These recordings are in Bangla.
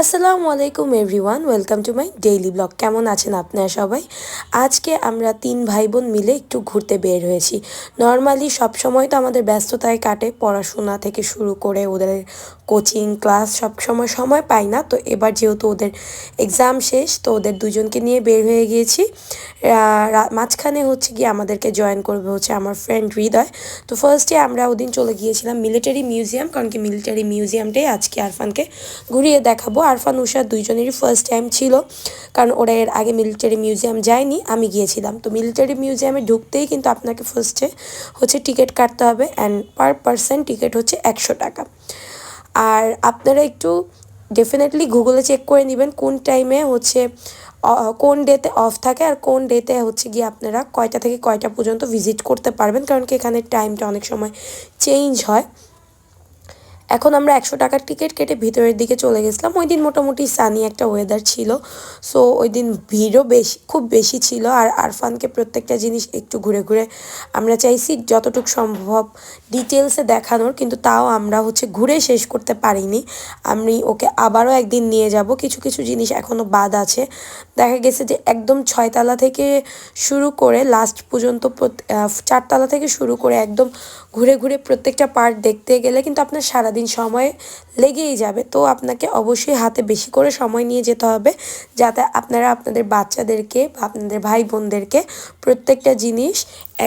আসসালামু আলাইকুম everyone, welcome to my daily blog. কেমন আছেন আপনারা সবাই? আজকে আমরা তিন ভাই বোন মিলে একটু ঘুরতে বের হয়েছি। নর্মালি সব সময় তো আমাদের ব্যস্ততায় কাটে, পড়াশোনা থেকে শুরু করে ওদের কোচিং, ক্লাস সব সময় সময় পাই না। তো এবার যেহেতু ওদের এক্সাম শেষ, তো ওদের দুজনকে নিয়ে বের হয়ে গিয়েছি। মাঝখানে হচ্ছে গিয়ে আমাদেরকে জয়েন করবে হচ্ছে আমার ফ্রেন্ড হৃদয়। তো ফার্স্টে আমরা ওদিন চলে গিয়েছিলাম মিলিটারি মিউজিয়াম কারণ কি মিলিটারি মিউজিয়ামটাই আজকে আরফানকে ঘুরিয়ে দেখাবো। আরফান, উষা দুইজনেরই ফার্স্ট টাইম ছিল, কারণ ওরা এর আগে মিলিটারি মিউজিয়াম যায়নি, আমি গিয়েছিলাম। তো মিলিটারি মিউজিয়ামে ঢুকতেই কিন্তু আপনাকে ফার্স্টে হচ্ছে টিকিট কাটতে হবে অ্যান্ড পার পার্সন টিকিট হচ্ছে একশো টাকা। আর আপনারা একটু ডেফিনেটলি গুগলে চেক করে নেবেন কোন টাইমে হচ্ছে কোন ডেতে অফ থাকে আর কোন ডেতে হচ্ছে গিয়ে আপনারা কয়টা থেকে কয়টা পর্যন্ত ভিজিট করতে পারবেন। কারণ কি এখানে টাইমটা অনেক সময় চেঞ্জ হয়। এখন আমরা একশো টাকার টিকিট কেটে ভিতরের দিকে চলে গেছিলাম। ওই দিন মোটামুটি সানি একটা ওয়েদার ছিল সো ওই দিন ভিড়ও বেশি, খুব বেশি ছিল। আর আরফানকে প্রত্যেকটা জিনিস একটু ঘুরে ঘুরে আমরা চাইছি যতটুকু সম্ভব ডিটেলসে দেখানোর, কিন্তু তাও আমরা হচ্ছে ঘুরে শেষ করতে পারিনি। আমি ওকে আবারও একদিন নিয়ে যাব। কিছু কিছু জিনিস এখনও বাদ আছে। দেখা গেছে যে একদম ছয়তলা থেকে শুরু করে লাস্ট পর্যন্ত চারতলা থেকে শুরু করে একদম ঘুরে ঘুরে প্রত্যেকটা পার্ট দেখতে গেলে কিন্তু আপনার সারাদিন সময় লেগেই যাবে। তো আপনাকে অবশ্যই হাতে বেশি করে সময় নিয়ে যেতে হবে যাতে আপনারা আপনাদের বাচ্চাদেরকে বা আপনাদের ভাই বোনদেরকে প্রত্যেকটা জিনিস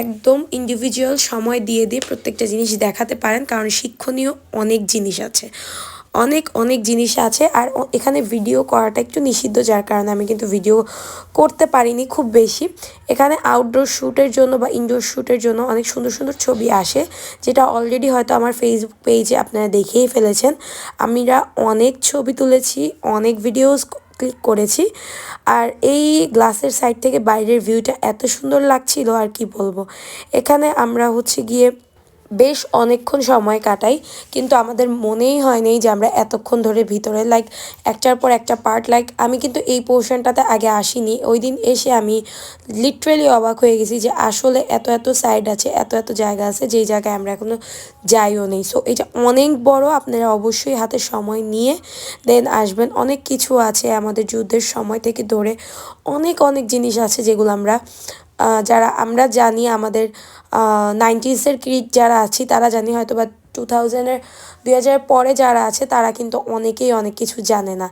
একদম ইন্ডিভিজুয়াল সময় দিয়ে দিয়ে প্রত্যেকটা জিনিস দেখাতে পারেন, কারণ শিক্ষণীয় অনেক জিনিস আছে। অনেক অনেক জিনিস আছে আর এখানে ভিডিও করাটা একটু নিষিদ্ধ যার কারণে আমি কিন্তু ভিডিও করতে পারিনি খুব বেশি। এখানে আউটডোর শ্যুটের জন্য বা ইনডোর শ্যুটের জন্য অনেক সুন্দর সুন্দর ছবি আসে, যেটা অলরেডি হয়তো আমার ফেসবুক পেজে আপনারা দেখেই ফেলেছেন। আমরা অনেক ছবি তুলেছি, অনেক ভিডিওস ক্লিক করেছি আর এই গ্লাসের সাইড থেকে বাইরের ভিউটা এত সুন্দর লাগছিল আর কি বলব। এখানে আমরা হচ্ছে গিয়ে বেশ অনেকক্ষণ সময় কাটাই, কিন্তু আমাদের মনেই হয়নি যে আমরা এতক্ষণ ধরে ভিতরে লাইক একটার পর একটা পার্ট লাইক আমি কিন্তু এই পোর্শনটাতে আগে আসিনি। ওই দিন এসে আমি লিটারেলি অবাক হয়ে গেছি যে আসলে এত এত সাইড আছে, এত এত জায়গা আছে, যেই জায়গায় আমরা এখনও যাইও নেই। সো এটা অনেক বড়, আপনারা অবশ্যই হাতে সময় নিয়ে দেন আসবেন। অনেক কিছু আছে আমাদের যুদ্ধের সময় থেকে ধরে। অনেক অনেক জিনিস আছে যেগুলো আমরা যারা আমরা জানি, আমাদের নাইনটিসের কিড যারা আছি, তারা জানি হয়তো বা টু থাউজেন্ডের দুই হাজারের পরে যারা আছে, তারা কিন্তু অনেকেই অনেক কিছু জানে না।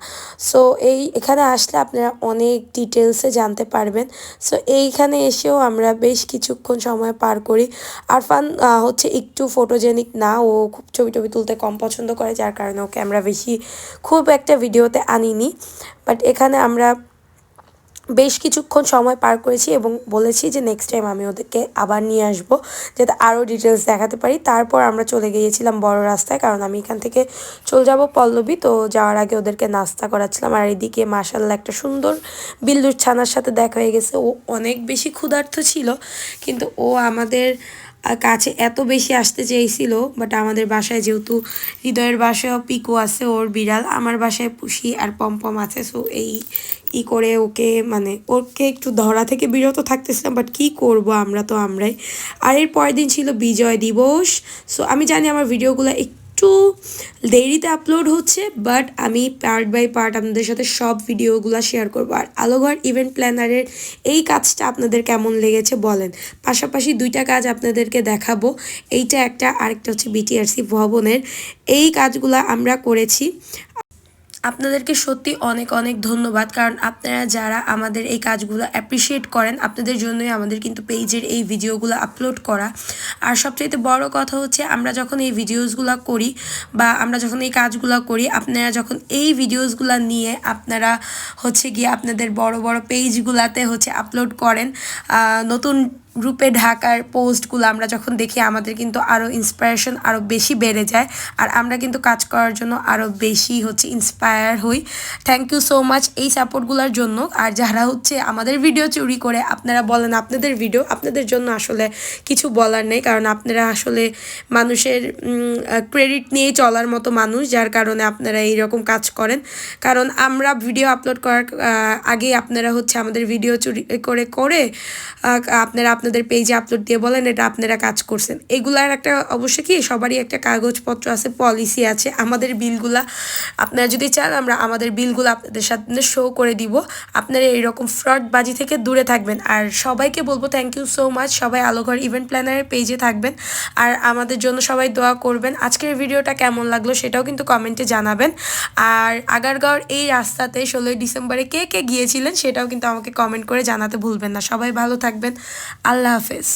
সো এই, এখানে আসলে আপনারা অনেক ডিটেলসে জানতে পারবেন। সো এইখানে এসেও আমরা বেশ কিছুক্ষণ সময় পার করি। আরফান হচ্ছে একটু ফটোজেনিক না, ও খুব ছবি টবি তুলতে কম পছন্দ করে, যার কারণে ওকে আমরা বেশি খুব একটা ভিডিওতে আনিনি। বাট এখানে আমরা বেশ কিছুক্ষণ সময় পার করেছি এবং বলেছি যে নেক্সট টাইম আমি ওদেরকে আবার নিয়ে আসব, যাতে আরও ডিটেলস দেখাতে পারি। তারপর আমরা চলে গিয়েছিলাম বড় রাস্তায়, কারণ আমি এখান থেকে চলে যাব পল্লবী। তো যাওয়ার আগে ওদেরকে নাস্তা করাচ্ছিলাম। আর এদিকে মাসাল্লাহ একটা সুন্দর বিল্লুর ছানার সাথে দেখা হয়ে গেছে। ও অনেক বেশি ক্ষুধার্ত ছিল, কিন্তু ও আমাদের কাছে এত বেশি আসতে চেয়েছিল। বাট আমাদের বাসায় যেহেতু হৃদয়ের বাসায়ও পিকু আছে, ওর বিড়াল, আমার বাসায় পুষি আর পমপম আছে। সো এই ই করে ওকে মানে ওকে একটু ধরা থেকে বিরত থাকতেছিলাম বাট কি করব আমরা তো আমরাই। আর এর পরের দিন ছিল বিজয় দিবস সো আমি জানি আমার ভিডিওগুলো একটু দেরিতে আপলোড হচ্ছে বাট আমি পার্ট বাই পার্ট আপনাদের সাথে সব ভিডিওগুলো শেয়ার করব। আর আলোঘর ইভেন্ট প্ল্যানারের এই কাজটা আপনাদের কেমন লেগেছে বলেন। পাশাপাশি দুইটা কাজ আপনাদেরকে দেখাবো, এইটা একটা, আরেকটা হচ্ছে বিটিআরসি ভবনের। এই কাজগুলো আমরা করেছি। আপনাদেরকে সত্যি অনেক অনেক ধন্যবাদ। কারণ আপনারা যারা আমাদের এই কাজগুলো অ্যাপ্রিসিয়েট করেন, আপনাদের জন্যই আমাদের কিন্তু পেজের এই ভিডিওগুলো আপলোড করা। আর সবচাইতে বড় কথা হচ্ছে, আমরা যখন এই ভিডিওসগুলো করি বা আমরা যখন এই কাজগুলো করি, আপনারা যখন এই ভিডিওসগুলো নিয়ে আপনারা হচ্ছে গিয়ে আপনাদের বড় বড় পেজগুলাতে হচ্ছে আপলোড করেন নতুন গ্রুপে ঢাকার পোস্টগুলো আমরা যখন দেখি আমাদের কিন্তু আরও ইন্সপায়ারেশন আরও বেশি বেড়ে যায়। আর আমরা কিন্তু কাজ করার জন্য আরও বেশি হচ্ছে ইন্সপায়ার হই। থ্যাংক ইউ সো মাচ এই সাপোর্টগুলোর জন্য। আর যারা হচ্ছে আমাদের ভিডিও চুরি করে আপনারা বলেন আপনাদের ভিডিও আপনাদের জন্য আসলে কিছু বলার নেই। কারণ আপনারা আসলে মানুষের ক্রেডিট নিয়ে চলার মতো মানুষ যার কারণে আপনারা এই রকম কাজ করেন। কারণ আমরা ভিডিও আপলোড করার আগে আপনারা হচ্ছে আমাদের ভিডিও চুরি করে করে আহ, আপনারা আপনাদের পেজে আপলোড দিয়ে বলেন, এটা আপনারা কাজ করছেন। এগুলার একটা অবশ্যই কি, সবারই একটা কাগজপত্র আছে পলিসি আছে। আমাদের বিলগুলা আপনারা যদি চান, আমরা আমাদের বিলগুলো আপনাদের সাথে শো করে দিব। আপনারা এইরকম ফ্রডবাজি থেকে দূরে থাকবেন। আর সবাইকে বলব থ্যাংক ইউ সো মাচ সবাই আলোঘর ইভেন্ট প্ল্যানারের পেজে থাকবেন। আর আমাদের জন্য সবাই দোয়া করবেন। আজকের ভিডিওটা কেমন লাগল সেটাও কিন্তু কমেন্টে জানাবেন। আর আগারগাঁওর এই রাস্তাতে ষোলোই ডিসেম্বরে কে কে গিয়েছিলেন, সেটাও কিন্তু আমাকে কমেন্ট করে জানাতে ভুলবেন না। সবাই ভালো থাকবেন। আল্লাহ হাফেজ